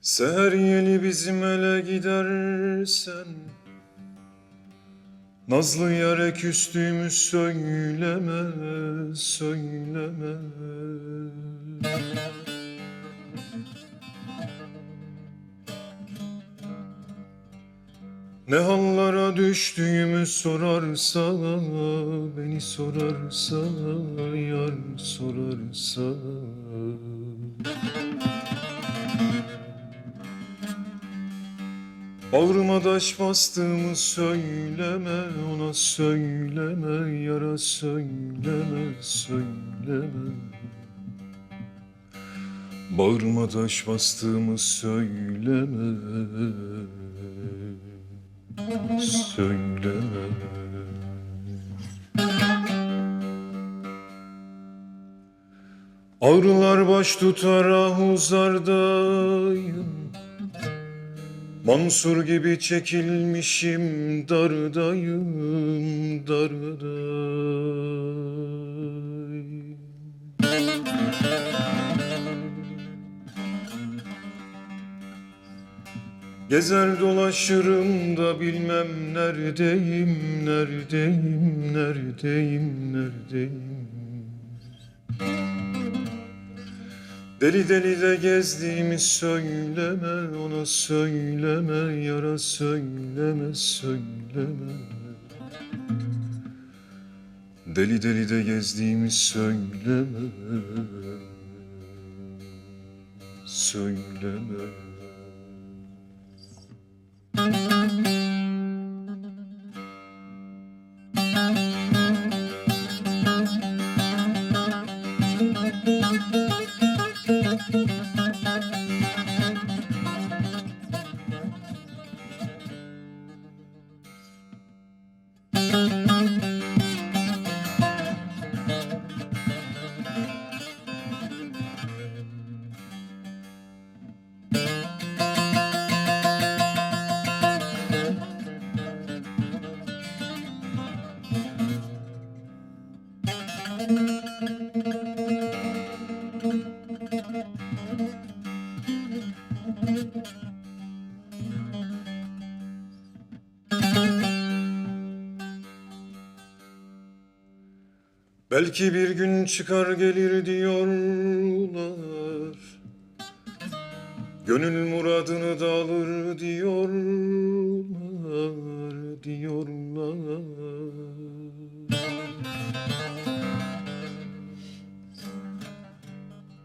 Seher yeni bizim ele gidersen Nazlı yare küstüğümü söyleme, söyleme Ne hallara düştüğümü sorarsa Beni sorarsa, yar sorarsa. Bağrıma taş bastığımı söyleme Ona söyleme Yara söyleme Söyleme. Bağrıma taş bastığımı söyleme Söyleme Ağrılar baş tutar ahuzardayım Mansur gibi çekilmişim dardayım dardayım Gezer dolaşırım da bilmem neredeyim, neredeyim, neredeyim, neredeyim Deli deli de gezdiğimi söyleme, ona söyleme, yara söyleme, söyleme. Deli deli de gezdiğimi söyleme, söyleme. Belki bir gün çıkar gelir diyorlar. Gönül muradını da alır diyorlar Diyorlar.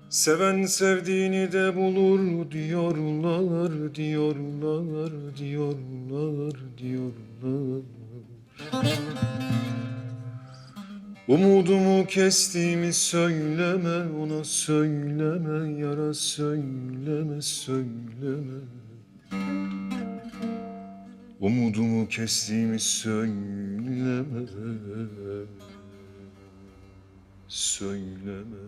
Seven sevdiğini de bulur diyorlar Diyorlar, diyorlar, diyorlar Umudumu kestiğimi söyleme, ona söyleme, yara söyleme, söyleme. Umudumu kestiğimi söyleme, söyleme.